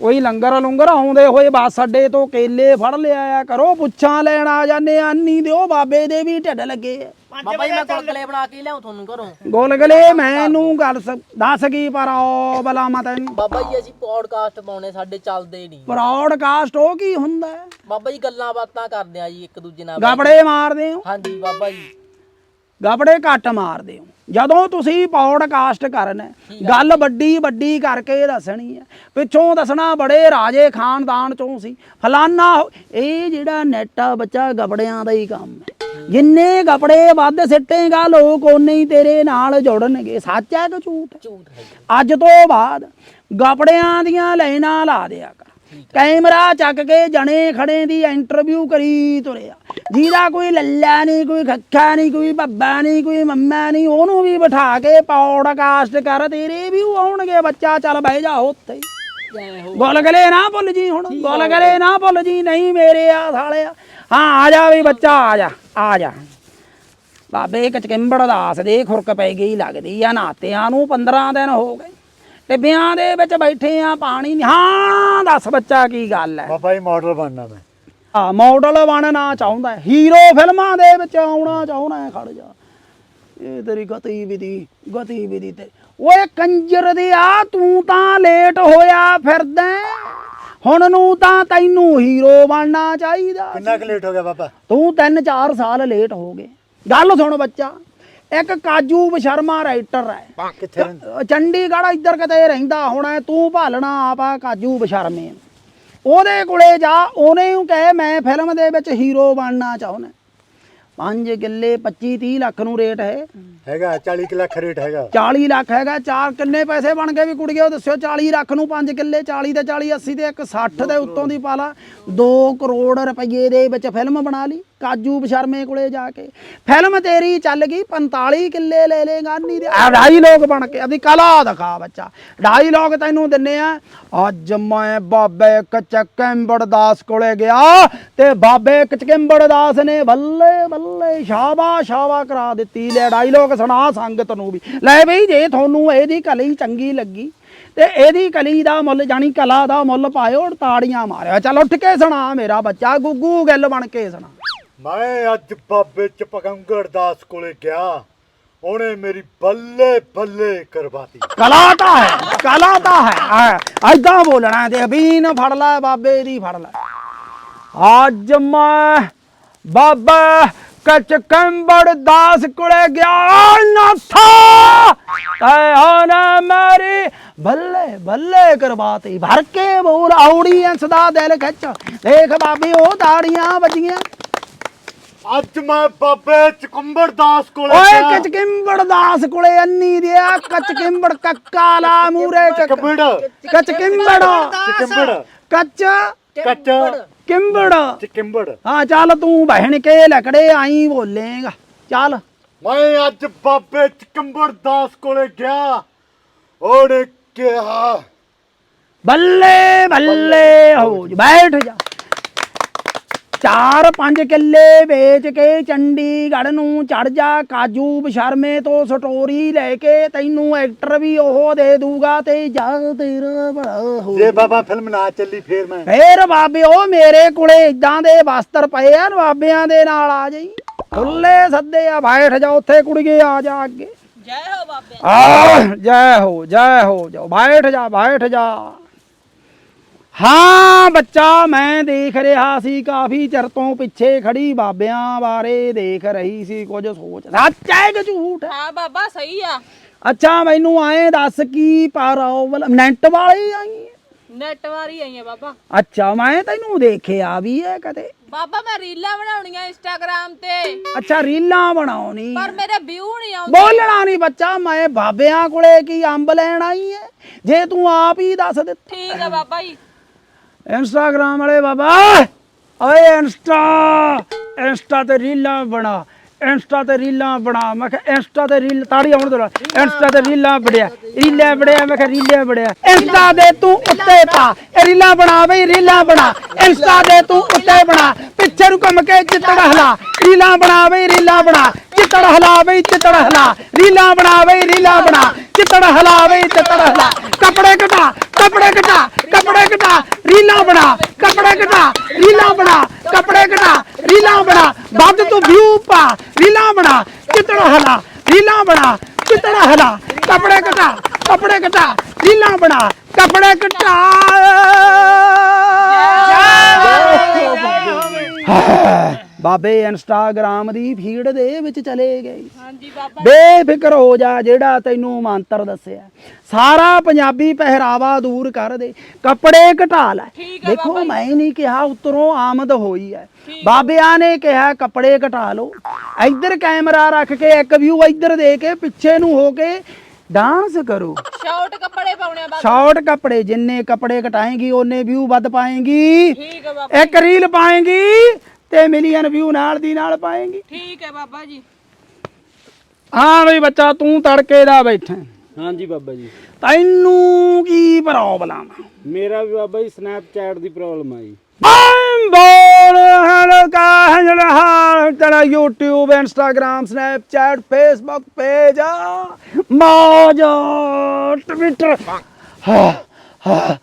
ਕੋਈ ਲੰਗਰ ਲੰਗਰ ਆਉਂਦੇ ਹੋਏ ਬੱਸ ਅੱਡੇ ਤੋਂ ਕੇਲੇ ਫੜ ਲਿਆ ਆ ਕਰੋ ਪੁੱਛਾਂ ਲੈਣ ਆ ਜਾਂਦੇ ਆ ਅੰਨੀ ਦਿਓ ਬਾਬੇ ਦੇ ਵੀ ਢਿੱਡ ਲੱਗੇ ਆ।
ਬਾਬਾ ਜੀ ਮੈਂ ਗੁਲਗਲੇ ਬਣਾ ਕੇ ਲਿਆਉਂ ਤੁਹਾਨੂੰ ਘਰੋਂ।
ਗੋਲਗਲੇ ਮੈਨੂੰ ਗੱਲ ਸ- ਦੱਸ ਕੀ ਪਰ ਉਹ ਬਲਾ ਮੈਂ ਤੈਨੂੰ
ਬਾਬਾ ਜੀ ਅਸੀਂ ਪੌਡਕਾਸਟ ਪਾਉਣੇ ਸਾਡੇ ਚੱਲਦੇ ਨਹੀਂ।
ਬ੍ਰੌਡਕਾਸਟ ਉਹ ਕੀ ਹੁੰਦਾ? ਹੈ?
ਬਾਬਾ ਜੀ ਗੱਲਾਂ ਬਾਤਾਂ ਕਰਦੇ ਆ ਜੀ ਇੱਕ ਦੂਜੇ ਨਾਲ
ਗਾਬੜੇ ਮਾਰਦੇ ਹੋ?
ਹਾਂਜੀ ਬਾਬਾ ਜੀ।
ਗਾਬੜੇ ਘੱਟ ਮਾਰਦੇ ਹੋ। ਜਦੋਂ ਤੁਸੀਂ ਪੌਡਕਾਸਟ ਕਰਨਾ ਹੈ, ਗੱਲ ਵੱਡੀ ਵੱਡੀ ਕਰਕੇ ਦੱਸਣੀ ਹੈ ਪਿੱਛੋਂ ਦੱਸਣਾ ਬੜੇ ਰਾਜੇ ਖਾਨਦਾਨ ਚੋਂ ਸੀ। ਫਲਾਨਾ ਇਹ ਜਿਹੜਾ ਨੈਟ ਆ ਬੱਚਾ ਗਬੜਿਆਂ ਦਾ ਹੀ ਕੰਮ ਹੈ ਜਿੰਨੇ ਗਬੜੇ ਵੱਧ ਸਿੱਟੇਗਾ ਲੋਕ ਓਨੇ ਹੀ ਤੇਰੇ ਨਾਲ ਜੁੜਨਗੇ। ਸੱਚ ਹੈ ਕਿ ਝੂਠ ਹੈ। ਅੱਜ ਤੋਂ ਬਾਅਦ ਗਪੜਿਆਂ ਦੀਆਂ ਲਾਈਨਾਂ ਲਾ ਦਿਆ ਕਰ। ਕੈਮਰਾ ਚੱਕ ਕੇ ਜਣੇ ਖੜੇ ਦੀ ਇੰਟਰਵਿਊ ਕਰੀ ਤੁਰਿਆ। ਜਿਹਦਾ ਕੋਈ ਲੱਲਾ ਨਹੀਂ ਕੋਈ ਖੱਖਾ ਨਹੀਂ ਕੋਈ ਬੱਬਾ ਨਹੀਂ ਕੋਈ ਮੰਮਾ ਨਹੀਂ ਉਹਨੂੰ ਵੀ ਬਿਠਾ ਕੇ ਪੌਡਕਾਸਟ ਕਰ ਤੇਰੇ ਵੀ ਆਉਣਗੇ ਬੱਚਾ ਚੱਲ ਬਹਿ ਜਾ ਉੱਥੇ ਹੋ। ਗੁਲਗਲੇ ਨਾ ਭੁੱਲ ਜੀ ਹੁਣ ਗੁਲਗਲੇ ਨਾ ਭੁੱਲ ਜੀ ਨਹੀਂ ਮੇਰੇ ਆ ਸਾਲਿਆ। ਹਾਂ ਆ ਜਾ ਵੀ ਬੱਚਾ ਆ ਜਾ ਆ ਜਾ। ਬਾਬੇ ਕਚਕਿੰਬੜ ਦਾਸ ਦੇ ਖੁਰਕ ਪੈ ਗਈ ਲੱਗਦੀ ਆ ਨਾਤਿਆਂ ਨੂੰ 15 ਦਿਨ ਹੋ ਗਏ। ਟਿੱਬਿਆਂ ਦੇ ਵਿੱਚ ਬੈਠੇ ਆ ਪਾਣੀ ਨੀ- ਹਾਂ ਦੱਸ ਬੱਚਾ ਕੀ ਗੱਲ ਹੈ
ਬਾਬਾ ਜੀ ਮਾਡਲ ਬਣਨਾ ਮੈਂ।
ਆ ਮਾਡਲ ਬਣਨਾ ਚਾਹੁੰਦਾ ਹੀਰੋ ਫਿਲਮਾਂ ਦੇ ਵਿੱਚ ਆਉਣਾ ਚਾਹੁੰਦਾ ਹੈ, ਖੜ ਜਾ। ਇਹ ਤੇਰੀ ਗਤੀਵਿਧੀ ਗਤੀਵਿਧੀ ਤੇ। ਓਏ ਕੰਜਰ ਦੇ ਆ ਤੂੰ ਤਾਂ ਲੇਟ ਹੋਇਆ ਫਿਰਦਾ। ਹੁਣ ਨੂੰ ਤਾਂ ਤੈਨੂੰ ਹੀਰੋ ਬਣਨਾ ਚਾਹੀਦਾ
ਕਿੰਨਾ ਕੁ ਲੇਟ ਹੋ ਗਿਆ ਬਾਬਾ?
ਤੂੰ 3-4 ਸਾਲ ਲੇਟ ਹੋ ਗਏ। ਗੱਲ ਸੁਣ ਬੱਚਾ ਇੱਕ ਕਾਜੂ ਬਸ਼ਰਮਾ ਰਾਈਟਰ ਹੈ।
ਕਿੱਥੇ ਰਹਿੰਦਾ?
ਚੰਡੀਗੜ੍ਹ ਇੱਧਰ ਕਿਤੇ ਰਹਿੰਦਾ ਹੋਣਾ ਤੂੰ ਭਾਲਣਾ ਆਪਾ ਕਾਜੂ ਬਸ਼ਰਮੇ ਉਹਦੇ ਕੋਲੇ ਜਾ ਉਹਨੇ ਨੂੰ ਕਹੇ ਮੈਂ ਫਿਲਮ ਦੇ ਵਿੱਚ ਹੀਰੋ ਬਣਨਾ ਚਾਹੁੰਦਾ। 5 ਕਿੱਲੇ 25 30 ਲੱਖ ਨੂੰ ਰੇਟ ਹੈ।
ਹੈਗਾ 40 ਕੁ ਲੱਖ ਰੇਟ ਹੈਗਾ।
40 ਲੱਖ ਹੈਗਾ ਚਾਰ ਕਿੰਨੇ ਪੈਸੇ ਬਣ ਗਏ ਵੀ ਕੁੜੀਓ ਦੱਸਿਓ 40 ਲੱਖ ਨੂੰ 5 ਕਿੱਲੇ 40 ਤੇ 40 80 ਤੇ ਇੱਕ 60 ਦੇ ਉੱਤੋਂ ਦੀ ਪਾ ਲਾ 2 ਕਰੋੜ ਰੁਪਏ ਦੇ ਵਿੱਚ ਫਿਲਮ ਬਣਾ ਲਈ। ਕਾਜੂ ਬਸ਼ਰਮੇ ਕੋਲੇ ਜਾ ਕੇ। ਫਿਲਮ ਤੇਰੀ ਚੱਲ ਗਈ 45 ਕਿੱਲੇ ਲੈ ਲੇਗਾ ਨੀ ਦੇ। ਢਾਈ ਬਣ ਕੇ ਆਪਣੀ ਕਲਾ ਦਿਖਾ ਬੱਚਾ। ਡਾਇਲੋਗ ਤੈਨੂੰ ਦਿੰਨੇ ਆ, ਅੱਜ ਮੈਂ ਬਾਬੇ ਕਚਕੰਬੜ ਦਾਸ ਕੋਲੇ ਗਿਆ ਤੇ ਬਾਬੇ ਕਚਕੰਬੜ ਦਾਸ ਨੇ ਬੱਲੇ ਬੱਲੇ ਸ਼ਾਬਾ ਸ਼ਾਬਾ ਕਰਾ ਦਿੱਤੀ। ਲੈ ਡਾਇਲੋਗ ਸੁਣਾ ਸੰਗਤ ਨੂੰ ਵੀ। ਲੈ ਬਈ, ਜੇ ਤੁਹਾਨੂੰ ਇਹਦੀ ਕਲੀ ਚੰਗੀ ਲੱਗੀ ਤੇ ਇਹਦੀ ਕਲੀ ਦਾ ਮੁੱਲ ਜਾਨੀ ਕਲਾ ਦਾ ਮੁੱਲ ਪਾਇਓ ਤਾੜੀਆਂ ਮਾਰਿਓ। ਚੱਲ ਉੱਠ ਕੇ ਸੁਣਾ ਮੇਰਾ ਬੱਚਾ, ਗੁੱਗੂ ਗੱਲ ਬਣ ਕੇ ਸੁਣਾ।
ਮੈਂ ਅੱਜ ਬਾਬੇ ਚਪਕੰਗੜ ਦਾਸ ਕੋਲੇ ਗਿਆ। ਉਹਨੇ ਮੇਰੀ ਬੱਲੇ ਬੱਲੇ ਕਰਵਾਤੀ।
ਕਲਾ ਹੈ ਕਲਾ ਹੈ। ਐਦਾਂ ਬੋਲਣਾ ਤੇ ਅਬੀਨ ਫੜ ਲੈ, ਬਾਬੇ ਦੀ ਫੜ ਲੈ। ਅੱਜ ਮੈਂ ਬਾਬਾ ਕਚਕੰਬੜ ਦਾਸ ਕੋਲੇ ਗਿਆ ਨਾਥਾ ਤੈ ਹਨ ਮੇਰੀ ਬੱਲੇ ਬੱਲੇ ਕਰਵਾਤੀ। ਭਰ ਕੇ ਬੋਲ ਆਉੜੀਐਂਸ ਦਾ ਦਿਲ ਖਿੱਚ। ਦੇਖ ਬਾਬੀ, ਉਹ ਦਾੜੀਆਂ ਵੱਜੀਆਂ।
ਅੱਜ ਮੈਂ ਬਾਬੇ ਚਕੰਬੜ ਦਾਸ ਕੋਲੇ
ਓਏ
ਗਿਆ।
ਕਚਕਿੰਬੜ ਦਾਸ ਕੋਲੇ ਅੰਨੀ ਦਿਆ ਕਚਕਿੰਬੜ ਕੱਕਾ ਲਾ ਮੂਰੇ
ਚਕੰਬੜ
ਕਚਕਿੰਬੜ।
ਚਕੰਬੜ
ਕੱਚ।
ਕੱਚ।
ਕਿੰਬੜ।
ਚਕੰਬੜ।
ਹਾਂ ਚੱਲ ਤੂੰ ਬਹਿਣ ਕੇ ਲਕੜੇ ਆਈ ਬੋਲੇਗਾ। ਚੱਲ।
ਮੈਂ ਅੱਜ ਬਾਬੇ ਚਕੰਬੜ ਦਾਸ ਕੋਲੇ ਗਿਆ। ਉਹਨੇ ਕਿਹਾ
ਬੱਲੇ ਬੱਲੇ। ਹੋ ਜਾ, ਬੈਠ ਜਾ। ਚਾਰ ਪੰਜ ਕਿੱਲੇ ਵੇਚ ਕੇ ਚੰਡੀਗੜ੍ਹ ਨੂੰ ਚੜ ਜਾ। ਕਾਜੂ ਬਸ਼ਰਮੇ ਤੋਂ ਸਟੋਰੀ ਲੈ ਕੇ ਤੈਨੂੰ ਐਕਟਰ ਵੀ ਉਹ ਦੇ ਦੂਗਾ ਤੇ ਜਾ ਤੇਰਾ ਬੜਾ ਹੋ
ਜੇ ਬਾਬਾ ਫਿਲਮ ਨਾ ਚੱਲੀ ਫੇਰ ਮੈਂ।
ਫੇਰ ਬਾਬੇ ਉਹ ਮੇਰੇ ਕੋਲੇ ਇਦਾਂ ਦੇ ਵਸਤਰ ਪਏ ਆ ਬਾਬਿਆਂ ਦੇ ਨਾਲ ਆ ਜਾਈ। ਖੁੱਲੇ ਸੱਦੇ ਆ ਬੈਠ ਜਾ ਉੱਥੇ ਕੁੜੀਏ ਆ ਜਾ ਅੱਗੇ।
ਜੈ ਹੋ ਬਾਬੇ।
ਆ ਜੈ ਹੋ ਜੈ ਹੋ ਜਾ ਬੈਠ ਜਾ ਬੈਠ ਜਾ। ਹਾਂ ਬੱਚਾ ਮੈਂ ਦੇਖ ਰਿਹਾ ਸੀ ਕਾਫੀ ਚਿਰ ਤੋਂ ਪਿੱਛੇ ਖੜੀ ਬਾਬਿਆਂ ਬਾਰੇ ਦੇਖ ਰਹੀ ਸੀ ਕੁਝ ਸੋਚ। ਸੱਚ ਹੈ ਕਿ ਝੂਠ ਹੈ?
ਹਾਂ ਬਾਬਾ ਸਹੀ ਆ।
ਅੱਛਾ ਮੈਨੂੰ ਐਂ ਦੱਸ ਕੀ ਪਾਰਾਵਲ ਨੈਟ ਵਾਲੀ ਆਈ ਹੈ?
ਨੈਟ ਵਾਰੀ ਆਈ ਆ ਬਾਬਾ।
ਅੱਛਾ ਮੈਂ ਤੈਨੂੰ ਦੇਖਿਆ ਵੀ ਹੈ ਕਦੇ।
ਬਾਬਾ ਮੈਂ ਰੀਲਾਂ ਬਣਾਉਣੀਆਂ ਇੰਸਟਾਗ੍ਰam ਤੇ।
ਅੱਛਾ ਰੀਲਾਂ ਬਣਾਉਣੀ।
ਪਰ ਮੇਰੇ ਵਿਊ ਨਹੀਂ ਆਉਂਦੇ।
ਬੋਲਣਾ ਨਹੀਂ ਬੱਚਾ ਮੈਂ ਬਾਬਿਆਂ ਕੋਲੇ ਕੀ ਅੰਬ ਲੈਣ ਆਈ ਹੈ? ਜੇ ਤੂੰ ਆਪ ਹੀ ਦੱਸ ਦੇ
ਠੀਕ ਆ ਬਾਬਾ ਜੀ।
ਇੰਸਟਾਗ੍ਰਾਮ ਵਾਲੇ ਬਾਬਾ, ਓਏ ਇੰਸਟਾ ਇੰਸਟਾ ਤੇ ਰੀਲਾਂ ਬਣਾ ਇੰਸਟਾ ਤੇ ਰੀਲਾਂ ਬਣਾ। ਮੈਂ ਕਿਹਾ ਇੰਸਟਾ ਤੇ ਰੀਲ, ਤਾੜੀ ਆਉਣ ਦੋ ਇੰਸਟਾ ਤੇ ਰੀਲਾਂ ਬੜਿਆ ਰੀਲਾਂ ਬੜਿਆ, ਮੈਂ ਕਿਹਾ, ਰੀਲਾਂ ਬੜਿਆ। ਇੰਸਟਾ ਦੇ ਤੂੰ ਉੱਤੇ ਪਾ ਰੀਲਾਂ ਬਣਾ ਬਈ, ਰੀਲਾਂ ਬਣਾ। ਇੰਸਟਾ ਦੇ ਤੂੰ ਉੱਤੇ ਬਣਾ। ਪਿੱਛੇ ਨੂੰ ਘੁੰਮ ਕੇ ਚਿੱਤੜ ਹਲਾ ਰੀਲਾਂ ਬਣਾ ਬਈ ਰੀਲਾਂ ਬਣਾ ਚਿੱਤੜ ਹਲਾ ਬਈ ਚਿੱਤੜ ਹਲਾ ਰੀਲਾਂ ਬਣਾ ਬਈ ਰੀਲਾਂ ਬਣਾ ਚਿੱਤੜ ਹਲਾ ਬਈ ਚਿੱਤੜ ਹਲਾ ਕੱਪੜੇ ਘਟਾ ਕੱਪੜੇ ਘਟਾ ਕੱਪੜੇ ਘਟਾ ਰੀਲਾਂ ਬਣਾ ਕੱਪੜੇ ਘਟਾ ਰੀਲਾਂ ਬਣਾ ਕੱਪੜੇ ਘਟਾ ਰੀਲਾਂ ਬਣਾ ਵੱਧ ਤੂੰ ਵਿਊ ਪਾ ਰੀਲਾਂ ਬਣਾ ਚਿੱਤੜ ਹਲਾ ਰੀਲਾਂ ਬਣਾ ਚਿੱਤੜ ਹਲਾ ਕੱਪੜੇ ਘਟਾ ਕੱਪੜੇ ਘਟਾ ਰੀਲਾਂ ਬਣਾ ਕੱਪੜੇ ਘਟਾ ਬਾਬੇ ਇੰਸਟਾਗ੍ਰਾਮ ਦੀ ਫੀਡ ਦੇ ਵਿੱਚ ਚਲੇ ਗਏ।
ਹਾਂਜੀ ਬਾਬਾ
ਬੇਫਿਕਰ ਹੋ ਜਾ ਜਿਹੜਾ ਤੈਨੂੰ ਮੰਤਰ ਦੱਸਿਆ। ਸਾਰਾ ਪੰਜਾਬੀ ਪਹਿਰਾਵਾ ਦੂਰ ਕਰ ਦੇ ਕੱਪੜੇ ਘਟਾ ਲੈ। ਦੇਖੋ ਮੈਂ ਨਹੀਂ ਕਿਹਾ ਉਤਰੋਂ ਆਮਦ ਹੋਈ ਹੈ। ਬਾਬਿਆਂ ਨੇ ਕਿਹਾ ਕੱਪੜੇ ਘਟਾ ਲਓ। ਇੱਧਰ ਕੈਮਰਾ ਰੱਖ ਕੇ ਇੱਕ ਵਿਊ ਇੱਧਰ ਦੇ ਕੇ ਪਿੱਛੇ ਨੂੰ ਹੋ ਕੇ ਡਾਂਸ ਕਰੋ।
ਸ਼ਾਰਟ ਕੱਪੜੇ ਪਾਉਣੇ ਆ ਬਾਬਾ।
ਸ਼ਾਰਟ ਕੱਪੜੇ ਜਿੰਨੇ ਕੱਪੜੇ ਘਟਾਏਗੀ ਉਹਨੇ ਵਿਊ ਵੱਧ ਪਾਏਗੀ।
ਠੀਕ ਹੈ ਬਾਬਾ
ਇੱਕ ਰੀਲ ਪਾਏਗੀ ਤੇ ਮਿਲੀਅਨ ਵਿਊ ਨਾਲ ਦੀ ਨਾਲ ਪਾਏਗੀ।
ਠੀਕ ਹੈ ਬਾਬਾ ਜੀ।
ਹਾਂ ਬਈ ਬੱਚਾ ਤੂੰ ਤੜਕੇ ਦਾ ਬੈਠਾ।
ਹਾਂਜੀ ਬਾਬਾ ਜੀ।
ਤੈਨੂੰ ਕੀ ਪ੍ਰੋਬਲਮ
ਮੇਰਾ ਵੀ ਬਾਬਾ ਜੀ ਸਨੈਪਚੈਟ ਦੀ ਪ੍ਰੋਬਲਮ ਆ ਜੀ।
I'm Instagram Snapchat Facebook page Moj Twitter ਹਾਂ, ਹਾਂ।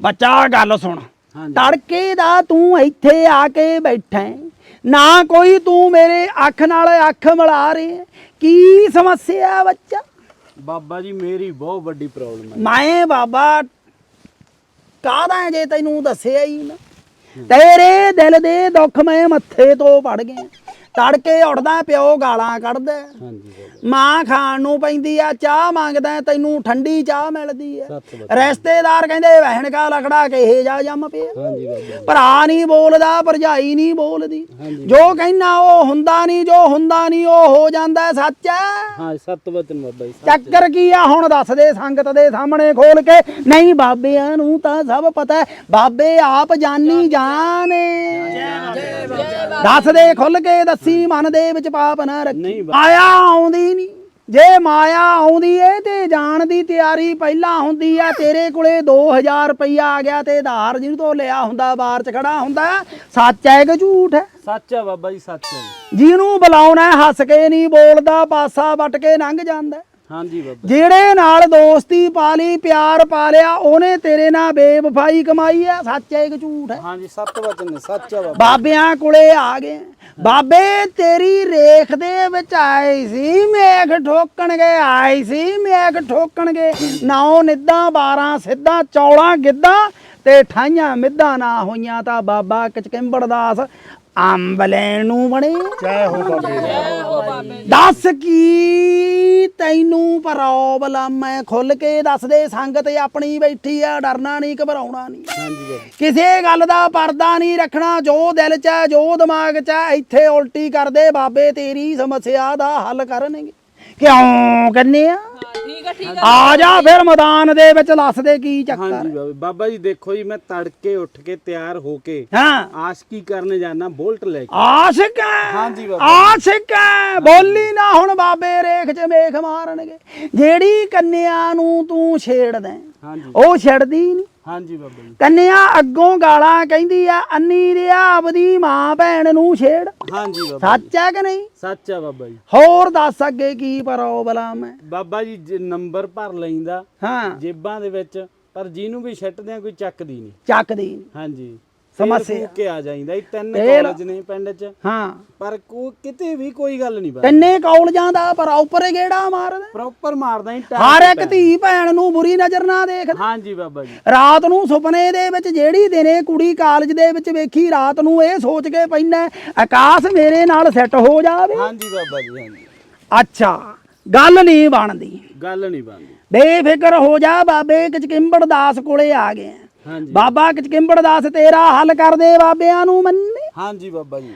ਬੱਚਾ ਗੱਲ ਸੁਣ। ਤੜਕੇ ਦਾ ਤੂੰ ਇੱਥੇ ਆ ਕੇ ਬੈਠਾ ਹੈ। ਨਾ ਕੋਈ ਤੂੰ ਮੇਰੇ ਅੱਖ ਨਾਲ ਅੱਖ ਮਿਲਾ ਰਿਹਾ ਕੀ ਸਮੱਸਿਆ ਬੱਚਾ?
ਬਾਬਾ ਜੀ ਮੇਰੀ ਬਹੁਤ ਵੱਡੀ ਪ੍ਰੋਬਲਮ ਹੈ।
ਮੈਂ ਬਾਬਾ ਕਾਹਦਾ ਜੇ ਤੈਨੂੰ ਦੱਸਿਆ ਹੀ ਨਾ? ਤੇਰੇ ਦਿਲ ਦੇ ਦੁੱਖ ਮੈਂ ਮੱਥੇ ਤੋਂ ਪੜ ਗਿਆ। ਤੜਕੇ ਉੱਠਦਾ ਪਿਓ ਗਾਲਾਂ ਕੱਢਦਾ।
ਹਾਂਜੀ ਬਾਬਾ
ਮਾਂ ਖਾਣ ਨੂੰ ਪੈਂਦੀ ਆ ਚਾਹ ਮੰਗਦਾ ਤੈਨੂੰ ਠੰਡੀ ਚਾਹ ਮਿਲਦੀ ਆ।
ਸੱਤ ਬਾਬਾ
ਰਿਸ਼ਤੇਦਾਰ ਕਹਿੰਦੇ ਵਹਿਣ ਕਾ ਲਖੜਾ ਕੇ ਇਹ ਜਾ ਜੰਮ ਪਿਆ?
ਹਾਂਜੀ ਬਾਬਾ
ਭਰਾ ਨਹੀਂ ਬੋਲਦਾ ਭਰਜਾਈ ਨਹੀਂ ਬੋਲਦੀ।
ਹਾਂਜੀ।
ਜੋ ਕਹਿਣਾ ਉਹ ਹੁੰਦਾ ਨਹੀਂ ਜੋ ਹੁੰਦਾ ਨਹੀਂ ਉਹ ਹੋ ਜਾਂਦਾ ਸੱਚ ਹੈ
ਹਾਂ ਸੱਤ ਵਚਨ ਬਾਬਾ ਜੀ ਸੱਚ।
ਚੱਕਰ ਕੀ ਆ ਹੁਣ ਦੱਸ ਦੇ ਸੰਗਤ ਦੇ ਸਾਹਮਣੇ ਖੋਲ ਕੇ। ਨਹੀਂ ਬਾਬਿਆਂ ਨੂੰ ਤਾਂ ਸਭ ਪਤਾ ਹੈ ਬਾਬੇ ਆਪ ਜਾਨੀ ਜਾਣੇ ਦੱਸ ਦੇ ਖੁੱਲ ਕੇ ਦੱਸੀ। ਮਨ ਦੇ ਵਿੱਚ ਪਾਪ ਨਾ ਰੱਖੀ। ਮਾਇਆ ਆਉਂਦੀ ਨਹੀਂ ਜੇ ਮਾਇਆ ਆਉਂਦੀ ਏ ਤੇ ਜਾਣ ਦੀ ਤਿਆਰੀ ਪਹਿਲਾਂ ਹੁੰਦੀ ਆ। ਤੇਰੇ ਕੋਲੇ 2000 ਰੁਪਈਆ ਆ ਗਿਆ ਤੇ ਆਧਾਰ ਜਿਹਨੂੰ ਤੋਂ ਲਿਆ ਹੁੰਦਾ ਬਾਹਰ ਚ ਖੜਾ ਹੁੰਦਾ ਸੱਚ ਹੈ ਕਿ ਝੂਠ ਹੈ?
ਸੱਚ ਆ ਬਾਬਾ ਜੀ ਸੱਚ ਹੈ।
ਜਿਹਨੂੰ ਬੁਲਾਉਣਾ ਹੈ, ਹੱਸ ਕੇ ਨਹੀਂ ਬੋਲਦਾ ਪਾਸਾ ਵੱਟ ਕੇ ਲੰਘ ਜਾਂਦਾ
ਹਾਂਜੀ ਬਾਬਾ।
ਜਿਹੜੇ ਨਾਲ ਦੋਸਤੀ ਪਾ ਲਈ ਪਿਆਰ ਪਾ ਲਿਆ ਉਹਨੇ ਤੇਰੇ ਨਾਲ ਬੇਵਫਾਈ ਕਮਾਈ ਆ ਸੱਚ ਹੈ ਕਿ ਝੂਠ ਹੈ।
ਹਾਂਜੀ ਸੱਤ ਵਚਨ ਨੇ ਸੱਚ ਆ ਬਾਬਾ।
ਬਾਬਿਆਂ ਕੋਲੇ ਆ ਗਏ। ਬਾਬੇ ਤੇਰੀ ਰੇਖ ਦੇ ਵਿੱਚ ਆਏ ਸੀ ਮੇਘ ਠੋਕਣਗੇ ਆਏ ਸੀ ਮੇਘ ਠੋਕਣਗੇ। ਨੌ ਨਿੱਦਾਂ 12 ਸਿੱਧਾਂ ਚੌਲਾਂ ਗਿੱਧਾਂ ਤੇ ਠਾਈਆਂ ਮਿੱਦਾਂ ਨਾ ਹੋਈਆਂ ਤਾਂ ਬਾਬਾ ਕਚਕਿੰਬੜ ਦਾਸ ਅੰਬ ਲੈਣ ਨੂੰ ਬਣੇ।
ਜੈ ਹੋ ਬਾਬੇ
ਦੱਸ ਕੀ ਤੈਨੂੰ ਪ੍ਰੋਬਲਮ? ਹੈ ਖੁੱਲ ਕੇ ਦੱਸ ਦੇ ਸੰਗਤ ਆਪਣੀ ਬੈਠੀ ਆ ਡਰਨਾ ਨਹੀਂ ਘਬਰਾਉਣਾ ਨਹੀਂ ਕਿਸੇ ਗੱਲ ਦਾ ਪਰਦਾ ਨਹੀਂ ਰੱਖਣਾ ਜੋ ਦਿਲ 'ਚ ਹੈ ਜੋ ਦਿਮਾਗ 'ਚ ਹੈ ਇੱਥੇ ਉਲਟੀ ਕਰਦੇ ਬਾਬੇ ਤੇਰੀ ਸਮੱਸਿਆ ਦਾ ਹੱਲ ਕਰਨਗੇ। ਕਿਉਂ ਕੰਨੇ ਆ?
ਠੀਕ ਆ ਠੀਕ
ਆ। ਜਾ ਫਿਰ ਮੈਦਾਨ ਦੇ ਵਿੱਚ ਲੱਸ ਦੇ ਕੀ ਚੱਕਰ?
ਹਾਂਜੀ ਬਾਬਾ ਬਾਬਾ ਜੀ ਦੇਖੋ ਜੀ ਮੈਂ ਤੜਕੇ ਉੱਠ ਕੇ ਤਿਆਰ ਹੋ ਕੇ
ਹਾਂ।
ਆਸ਼ਕੀ ਕਰਨ ਜਾਣਾ ਬੋਲਟ ਲੈ ਕੇ।
ਆਸ਼ਿਕ ਹੈ
ਹਾਂਜੀ ਬਾਬਾ।
ਆਸ਼ਿਕ ਹੈ ਬੋਲੀ ਨਾ ਹੁਣ ਬਾਬੇ ਰੇਖ 'ਚ ਮੇਖ ਮਾਰਨਗੇ। ਜਿਹੜੀ ਕੰਨਿਆ ਨੂੰ ਤੂੰ ਛੇੜਦਾ ਹੈ,
ਹਾਂਜੀ।
ਉਹ ਛੱਡਦੀ ਨਹੀਂ।
ਹਾਂਜੀ ਬਾਬਾ ਜੀ।
ਕੰਨਿਆ ਅੱਗੋਂ ਗਾਲਾਂ ਕਹਿੰਦੀ ਆ ਅੰਨੀ ਦੇ ਆਪਦੀ ਮਾਂ ਭੈਣ ਨੂੰ ਛੇੜ।
ਹਾਂਜੀ ਬਾਬਾ
ਸੱਚ ਹੈ ਕਿ ਨਹੀਂ?
ਸੱਚ ਆ ਬਾਬਾ ਜੀ।
ਹੋਰ ਦੱਸ ਅੱਗੇ ਕੀ ਪ੍ਰੋਬਲਮ ਹੈ
ਬਾਬਾ ਜੀ ਜੇ ਨੰਬਰ ਭਰ ਲੈਂਦਾ
ਹਾਂ।
ਜੇਬਾਂ ਦੇ ਵਿੱਚ ਪਰ ਜਿਹਨੂੰ ਵੀ ਛੱਟਦੇ ਆ ਕੋਈ ਚੱਕਦੀ ਨਹੀਂ।
ਚੱਕਦੀ।
ਹਾਂਜੀ।
ਸਮੱਸਿਆ।
ਕੇ ਆ ਜਾਂਦਾ ਇਹ ਤਿੰਨ
ਫੇਰ-
ਕਾਲਜ ਨੇ ਪਿੰਡ 'ਚ।
ਹਾਂ।
ਪਰ ਕੋ ਕਿਤੇ ਵੀ ਕੋਈ ਗੱਲ ਨਹੀਂ ਬਾਬਾ
ਤਿੰਨੇ ਕਾਲਜਾਂ ਦਾ ਪ੍ਰੋਪਰ ਗੇੜਾ ਮਾਰਦਾ।
ਪ੍ਰੋਪਰ ਮਾਰਦਾ ਹੀ
ਹਰ ਇੱਕ ਧੀ ਭੈਣ ਨੂੰ ਬੁਰੀ ਨਜ਼ਰ ਨਾ ਦੇਖਦਾ
ਹਾਂਜੀ ਬਾਬਾ ਜੀ।
ਰਾਤ ਨੂੰ ਸੁਪਨੇ ਦੇ ਵਿੱਚ ਜਿਹੜੀ ਦਿਨੇ ਕੁੜੀ ਕਾਲਜ ਦੇ ਵਿੱਚ ਵੇਖੀ ਰਾਤ ਨੂੰ ਇਹ ਸੋਚ ਕੇ ਪੈਂਦਾ ਆਕਾਸ਼ ਮੇਰੇ ਨਾਲ ਸੈੱਟ ਹੋ ਜਾਵੇ।
ਹਾਂਜੀ ਬਾਬਾ ਜੀ ਹਾਂਜੀ।
ਅੱਛਾ ਗੱਲ ਨਹੀਂ ਬਣਦੀ।
ਗੱਲ ਨਹੀਂ ਬਣਦੀ।
ਬੇਫਿਕਰ ਹੋ ਜਾ ਬਾਬੇ ਕਚਕਿੰਬੜ ਦਾਸ ਕੋਲੇ ਆ ਗਏ ਆ। ਬਾਬਾ ਕਚਕਿੰਬੜ ਦਾਸ ਤੇਰਾ ਹੱਲ ਕਰ ਦੇ ਬਾਬਿਆਂ ਨੂੰ ਮੰਨੇ।
ਹਾਂਜੀ ਬਾਬਾ ਜੀ।